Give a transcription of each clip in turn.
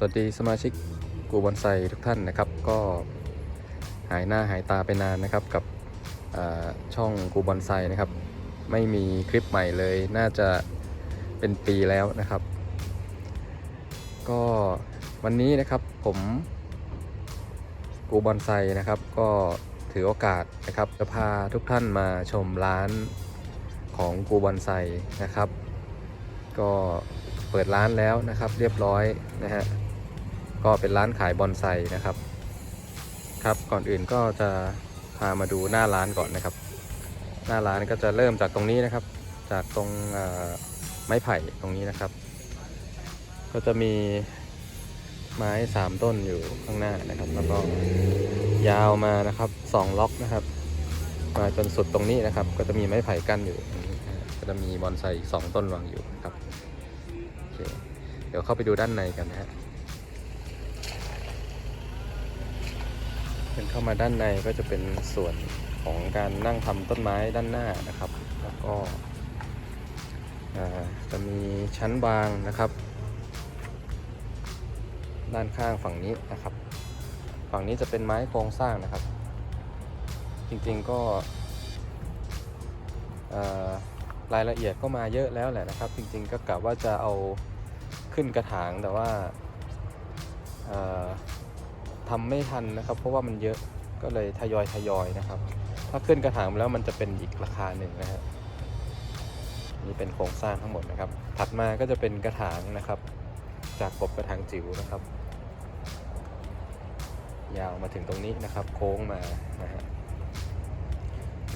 สวัสดีสมาชิกกูบอนไซทุกท่านนะครับ ก็หายหน้าหายตาไปนานนะครับกับช่องกูบอนไซนะครับ ไม่มีคลิปใหม่เลยน่าจะเป็นปีแล้วนะครับ ก็วันนี้นะครับผมกูบอนไซนะครับก็ถือโอกาสนะครับจะพาทุกท่านมาชมร้านของกูบอนไซนะครับ ก็เปิดร้านแล้วนะครับเรียบร้อยนะฮะ ก็เป็นร้านขายบอนไซนะครับ ครับก่อนอื่นก็จะพามาดูหน้าร้านก่อนนะครับ หน้าร้านก็จะเริ่มจากตรงนี้นะครับ จากตรงไม้ไผ่ตรงนี้นะครับ ก็จะมีไม้สามต้นอยู่ข้างหน้านะครับ แล้วก็ยาวมานะครับสองล็อกนะครับ มาจนสุดตรงนี้นะครับ ก็จะมีไม้ไผ่กั้นอยู่ ก็จะมีบอนไซอีกสองต้นวางอยู่นะครับโอเคเดี๋ยวเข้าไปดูด้านในกันนะฮะ เป็นเข้ามาด้านในก็จะเป็นส่วนของการนั่งทำต้นไม้ด้านหน้านะครับ แล้วก็จะมีชั้นวางนะครับ ด้านข้างฝั่งนี้นะครับ ฝั่งนี้จะเป็นไม้โครงสร้างนะครับ จริงๆก็รายละเอียดก็มาเยอะแล้วแหละนะครับ จริงๆก็กะว่าจะเอาขึ้นกระถางแต่ว่า ทำไม่ทันนะครับ เพราะว่ามันเยอะก็เลยทยอยทยอยนะครับ ถ้าขึ้นกระถางแล้วมันจะเป็นอีกราคาหนึ่งนะฮะนี่เป็นโครงสร้างทั้งหมดนะครับ ถัดมาก็จะเป็นกระถางนะครับ จากกบกระถางจิ๋วนะครับ ยาวมาถึงตรงนี้นะครับ โค้งมานะฮะ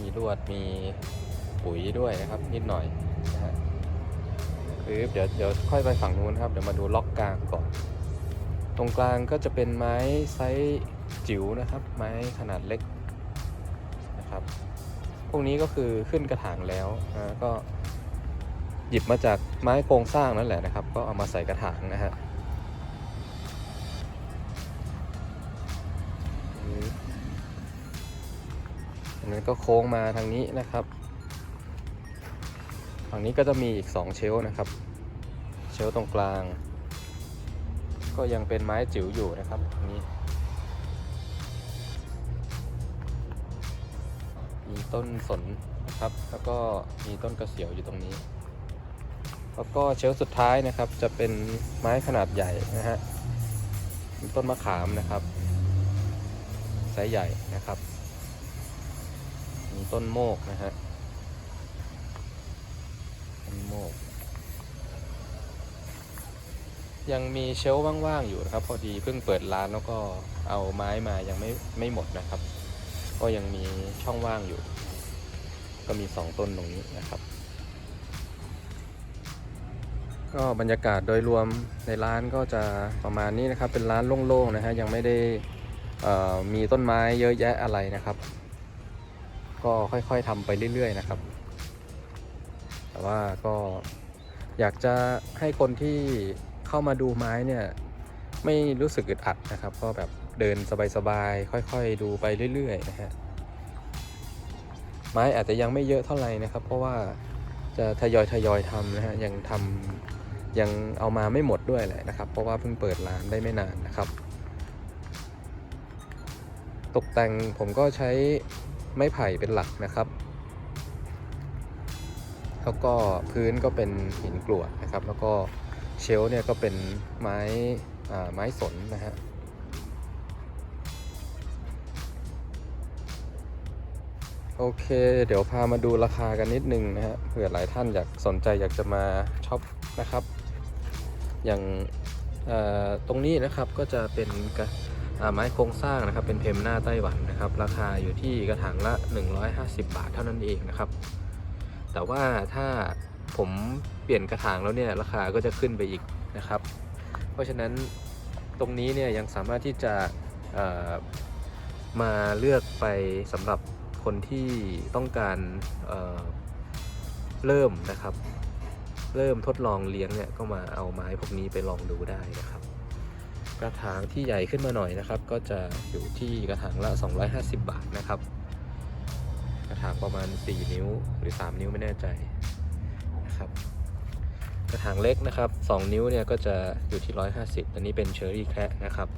มีลวดมีปุ๋ยด้วยนะครับ นิดหน่อยนะฮะคือเดี๋ยวเดี๋ยวค่อยไปฝั่งนู้นครับ เดี๋ยวมาดูล็อกกลางก่อน ตรงกลางก็จะเป็นไม้ไซส์จิ๋วนะครับ ไม้ขนาดเล็กนะครับพวกนี้ก็คือขึ้นกระถางแล้วนะก็หยิบมาจากไม้โครงสร้างนั่นแหละนะครับ ก็เอามาใส่กระถางนะฮะอันนี้นก็โค้งมาทางนี้นะครับฝั่งนี้ก็จะมีอีก 2 เชลนะครับ เชลตรงกลาง ก็ยังเป็นไม้จิ๋วอยู่นะครับนนี้มีต้นสนนะครับ แล้วก็มีต้นกระเสียวอยู่ตรงนี้ แล้วก็เชลสุดท้ายนะครับ จะเป็นไม้ขนาดใหญ่นะฮะมีต้นมะขามนะครับไซส์ใหญ่นะครับ มีต้นโมกนะฮะต้นโมก ยังมีเชลฟ์ว่างๆอยู่นะครับ พอดีเพิ่งเปิดร้านแล้วก็เอาไม้มายังไม่ไม่หมดนะครับ ก็ยังมีช่องว่างอยู่ ก็มีสองต้นตรงนี้นะครับ ก็บรรยากาศโดยรวมในร้านก็จะประมาณนี้นะครับ เป็นร้านโล่งๆนะฮะยังไม่ได้มีต้นไม้เยอะแยะอะไรนะครับ ก็ค่อยๆทำไปเรื่อยๆนะครับ แต่ว่าก็อยากจะให้คนที่ เข้ามาดูไม้เนี่ยไม่รู้สึกอึดอัดนะครับ ก็แบบเดินสบายๆ ค่อยๆ ดูไปเรื่อยๆนะฮะไม้อาจจะยังไม่เยอะเท่าไหร่นะครับ เพราะว่าจะทยอยทยอยทำนะฮะยังทำยังเอามาไม่หมดด้วยแหละนะครับ เพราะว่าเพิ่งเปิดร้านได้ไม่นานนะครับ ตกแต่งผมก็ใช้ไม้ไผ่เป็นหลักนะครับ แล้วก็พื้นก็เป็นหินกรวดนะครับ แล้วก็ เชลเนี่ยก็เป็นไม้ไม้สนนะฮะโอเค เดี๋ยวพามาดูราคากันนิดนึงนะฮะเผื่อหลายท่านอยากสนใจอยากจะมาช็อปนะครับ อย่างตรงนี้นะครับก็จะเป็นไม้โครงสร้างนะครับ เป็นเพมหน้าไต้หวันนะครับ ราคาอยู่ที่กระถางละ 150 บาทเท่านั้นเองนะครับ แต่ว่าถ้า ผมเปลี่ยนกระถางแล้วเนี่ยราคาก็จะขึ้นไปอีกนะครับ เพราะฉะนั้นตรงนี้เนี่ยยังสามารถที่จะมาเลือกไปสำหรับคนที่ต้องการเเริ่มนะครับ เริ่มทดลองเลี้ยงเนี่ยก็มาเอาไม้พวกนี้ไปลองดูได้นะครับ กระถางที่ใหญ่ขึ้นมาหน่อยนะครับ ก็จะอยู่ที่กระถางละ 250 บาทนะครับ กระถางประมาณ 4 นิ้วหรือ 3 นิ้วไม่แน่ใจ กระถางเล็กนะครับ 2 นิ้วเนี่ยก็จะอยู่ที่ 150 อันนี้เป็นเชอร์รี่แคะนะครับ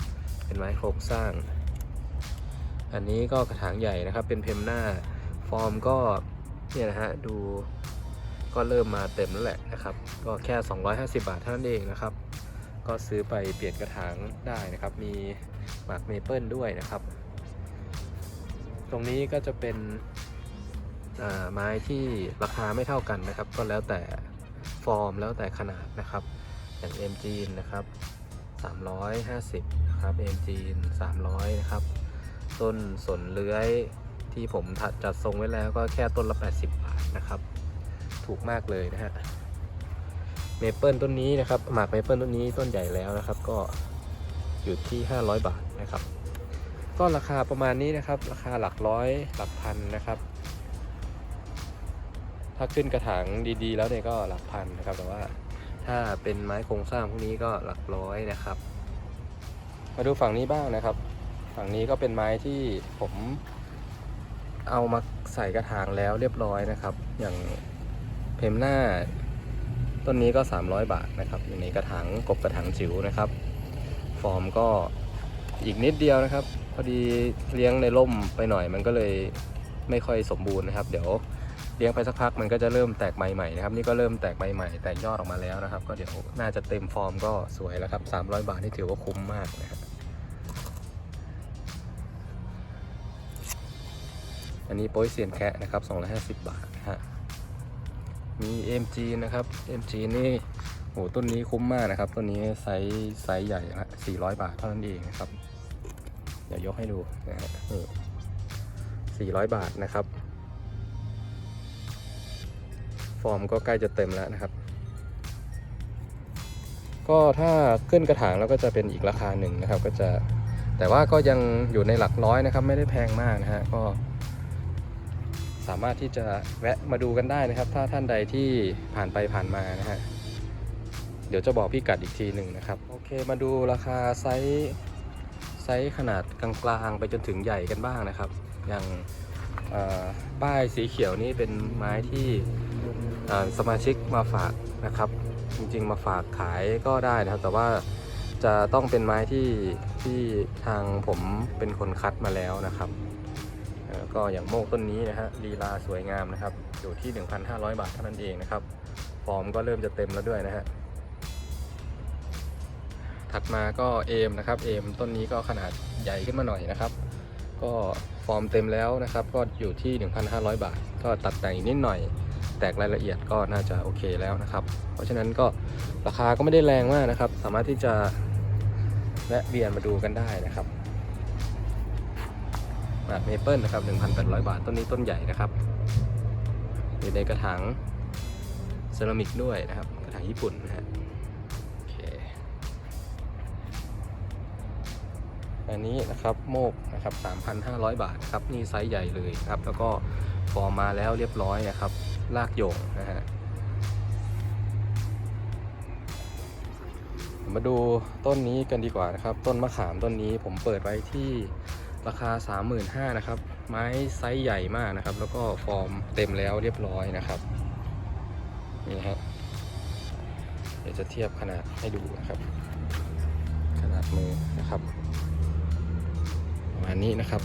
เป็นไม้โครงสร้าง อันนี้ก็กระถางใหญ่นะครับ เป็นเพมหน้า ฟอร์มก็เนี่ยนะฮะดูก็เริ่มมาเต็มแล้วแหละนะครับ ก็แค่ 250 บาทเท่านั้นเองนะครับ ก็ซื้อไปเปลี่ยนกระถางได้นะครับ มีหมากเมเปิลด้วยนะครับ ตรงนี้ก็จะเป็นอ่าไม้ที่ราคาไม่เท่ากันนะครับ ก็แล้วแต่ ฟอร์มแล้วแต่ขนาดนะครับอย่างเอ็มจีนนะครับ350นะครับเอ็มจีน300นะครับต้นสนเลื้อยที่ผมถัดจัดทรงไว้แล้วก็แค่ต้นละ 80 บาทนะครับ ถูกมากเลยนะฮะเมเปิลต้นนี้นะครับหมากเมเปิลต้นนี้ต้นใหญ่แล้วนะครับ ก็อยู่ที่ 500 บาทนะครับก็ราคาประมาณนี้นะครับ ราคาหลักร้อยหลักพันนะครับ ถ้าขึ้นกระถางดีๆ แล้วเนี่ยก็หลักพันนะครับ แต่ว่าถ้าเป็นไม้โครงสร้างพวกนี้ก็หลักร้อยนะครับ มาดูฝั่งนี้บ้างนะครับ ฝั่งนี้ก็เป็นไม้ที่ผมเอามาใส่กระถางแล้วเรียบร้อยนะครับ อย่างเพมหน้าต้นนี้ก็ 300 บาทนะครับ อยู่ในกระถางกบกระถางจิ๋วนะครับ ฟอร์มก็อีกนิดเดียวนะครับ พอดีเลี้ยงในร่มไปหน่อยมันก็เลยไม่ค่อยสมบูรณ์นะครับ เดี๋ยว ลี้ยงไปสักพักมันก็จะเริ่มแตกใบใหม่นะครับนี่ก็เริ่มแตกใบใหม่แตกยอดออกมาแล้วนะครับ ก็เดี๋ยวน่าจะเต็มฟอร์มก็สวยแล้วครับ 300 บาทนี่ถือว่าคุ้มมากนะครับอันนี้โป้ยเซียนแคะนะครับ250 บาทนะฮะมี MG นะครับ MG นี่โหต้นนี้คุ้มมากนะครับต้นนี้ไซส์ไซส์ใหญ่นะ400 บาทเท่านั้นเองนะครับ เดี๋ยวยกให้ดูนะฮะนี่400 บาทนะครับ ฟอร์มก็ใกล้จะเต็มแล้วนะครับ ก็ถ้าขึ้นกระถางแล้วก็จะเป็นอีกราคาหนึ่งนะครับ ก็จะแต่ว่าก็ยังอยู่ในหลักร้อยนะครับ ไม่ได้แพงมากนะฮะก็ สามารถที่จะแวะมาดูกันได้นะครับ ถ้าท่านใดที่ผ่านไปผ่านมานะฮะเดี๋ยวจะบอกพี่กัดอีกทีหนึ่งนะครับ โอเคมาดูราคาไซส์ไซส์ขนาดกลางๆไปจนถึงใหญ่กันบ้างนะครับ อย่างป้ายสีเขียวนี่เป็นไม้ที่ สมาชิกมาฝากนะครับ จริงๆ มาฝากขายก็ได้นะครับ แต่ว่าจะต้องเป็นไม้ที่ที่ทางผมเป็นคนคัดมาแล้วนะครับ ก็อย่างโมกต้นนี้นะฮะลีลาสวยงามนะครับ อยู่ที่ 1,500 บาทเท่านั้นเองนะครับฟอร์มก็เริ่มจะเต็มแล้วด้วยนะฮะถัดมาก็เอมนะครับเอมต้นนี้ก็ขนาดใหญ่ขึ้นมาหน่อยนะครับ ก็ฟอร์มเต็มแล้วนะครับ ก็อยู่ที่ 1,500 บาท ก็ตัดแต่งอีกนิดหน่อย แตกรายละเอียดก็น่าจะโอเคแล้วนะครับ เพราะฉะนั้นก็ราคาก็ไม่ได้แรงมากนะครับ สามารถที่จะแวะเวียนมาดูกันได้นะครับหมากเมเปิลนะครับ 1,800 บาท ต้นนี้ต้นใหญ่นะครับอยู่ในกระถางเซรามิกด้วยนะครับ กระถางญี่ปุ่นนะฮะอันนี้นะครับโมกนะครับ 3,500 บาทครับนี่ไซส์ใหญ่เลยครับ แล้วก็ฟอร์มมาแล้วเรียบร้อยนะครับ ลากโยงนะฮะมาดูต้นนี้กันดีกว่านะครับ ต้นมะขามต้นนี้ผมเปิดไว้ที่ราคา 35,000นะครับ ไม้ไซส์ใหญ่มากนะครับ แล้วก็ฟอร์มเต็มแล้วเรียบร้อยนะครับ นี่ฮะเดี๋ยวจะเทียบขนาดให้ดูนะครับ ขนาดมือนะครับประมาณนี้นะครับ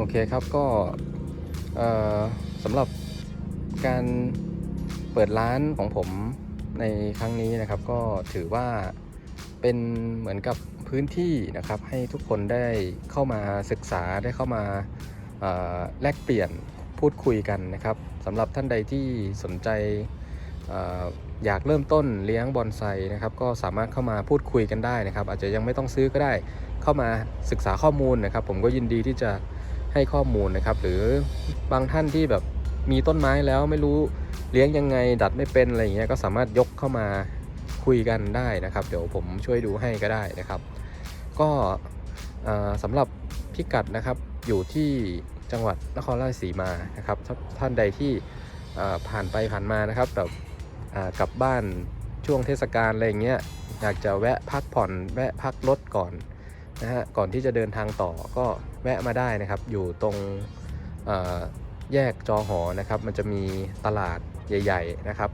โอเคครับก็สำหรับการเปิดร้านของผมในครั้งนี้นะครับ ก็ถือว่าเป็นเหมือนกับพื้นที่นะครับ ให้ทุกคนได้เข้ามาศึกษาได้เข้ามาแลกเปลี่ยนพูดคุยกันนะครับสำหรับท่านใดที่สนใจอออยากเริ่มต้นเลี้ยงบอนไซนะครับ ก็สามารถเข้ามาพูดคุยกันได้นะครับ อาจจะยังไม่ต้องซื้อก็ได้เข้ามาศึกษาข้อมูลนะครับ ผมก็ยินดีที่จะ ให้ข้อมูลนะครับ หรือบางท่านที่แบบมีต้นไม้แล้วไม่รู้เลี้ยงยังไงดัดไม่เป็นอะไรอย่างเงี้ยก็สามารถยกเข้ามาคุยกันได้นะครับ เดี๋ยวผมช่วยดูให้ก็ได้นะครับ ก็สำหรับพิกัดนะครับอยู่ที่จังหวัดนครราชสีมานะครับท่านใดที่ผ่านไปผ่านมานะครับแบบกลับบ้านช่วงเทศกาลอะไรอย่างเงี้ยอยากจะแวะพักผ่อนแวะพักรถก่อน นะฮะก่อนที่จะเดินทางต่อก็แวะมาได้นะครับ อยู่ตรงแยกจอหอนะครับ มันจะมีตลาดใหญ่ ๆนะครับ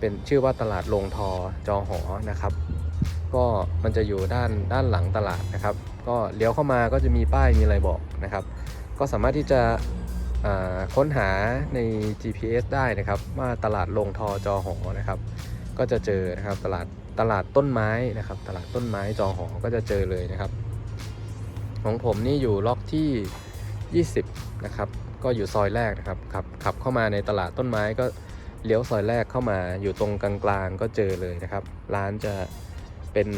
เป็นชื่อว่าตลาดลงทอจอหอนะครับ ก็มันจะอยู่ด้านด้านหลังตลาดนะครับ ก็เลี้ยวเข้ามาก็จะมีป้ายมีอะไรบอกนะครับ ก็สามารถที่จะค้นหาใน GPS ได้นะครับ ว่าตลาดลงทอจอหอนะครับ ก็จะเจอนะครับตลาดตลาดต้นไม้นะครับ ตลาดต้นไม้จอหอก็จะเจอเลยนะครับ ของผมนี่อยู่ล็อกที่ 20 นะครับ ก็อยู่ซอยแรกนะครับขับขับเข้ามาในตลาดต้นไม้ก็เลี้ยวซอยแรกเข้ามาอยู่ตรงกลางๆก็เจอเลยนะครับ ร้านจะเป็น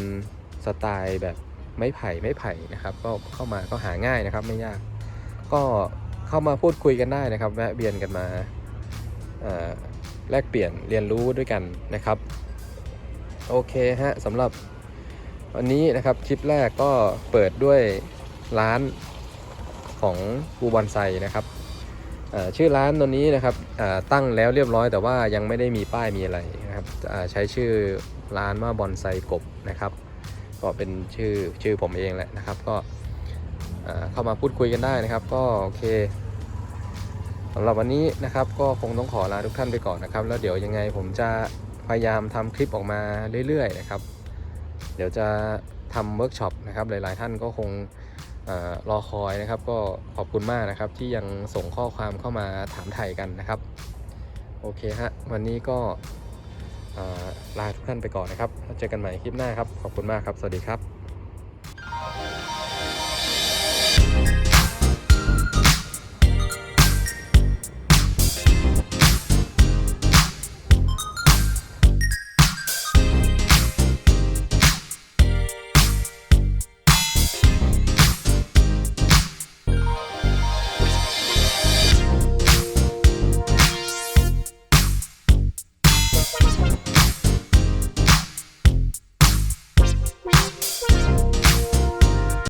สไตล์แบบไม้ไผ่ไม้ไผ่นะครับ ก็เข้ามาก็หาง่ายนะครับไม่ยาก ก็เข้ามาพูดคุยกันได้นะครับ แวะเวียนกันมาแลกเปลี่ยนเรียนรู้ด้วยกันนะครับ โอเคฮะสำหรับวันนี้นะครับคลิปแรกก็เปิดด้วย ร้านของกูบอนไซนะครับชื่อร้านตัวนี้นะครับตั้งแล้วเรียบร้อยแต่ว่ายังไม่ได้มีป้ายมีอะไรนะครับใช้ชื่อร้านว่าบอนไซกบนะครับ ก็เป็นชื่อชื่อผมเองแหละนะครับ ก็เข้ามาพูดคุยกันได้นะครับ ก็โอเคสำหรับวันนี้นะครับ ก็คงต้องขอลาทุกท่านไปก่อนนะครับ แล้วเดี๋ยวยังไงผมจะพยายามทำคลิปออกมาเรื่อยๆนะครับ เดี๋ยวจะทำเวิร์กช็อปนะครับหลายๆท่านก็คง รอคอยนะครับ ก็ขอบคุณมากนะครับที่ยังส่งข้อความเข้ามาถามไถ่กันนะครับ โอเคฮะวันนี้ก็ลาทุกท่านไปก่อนนะครับแล้วเจอกันใหม่คลิปหน้าครับ ขอบคุณมากครับ สวัสดีครับ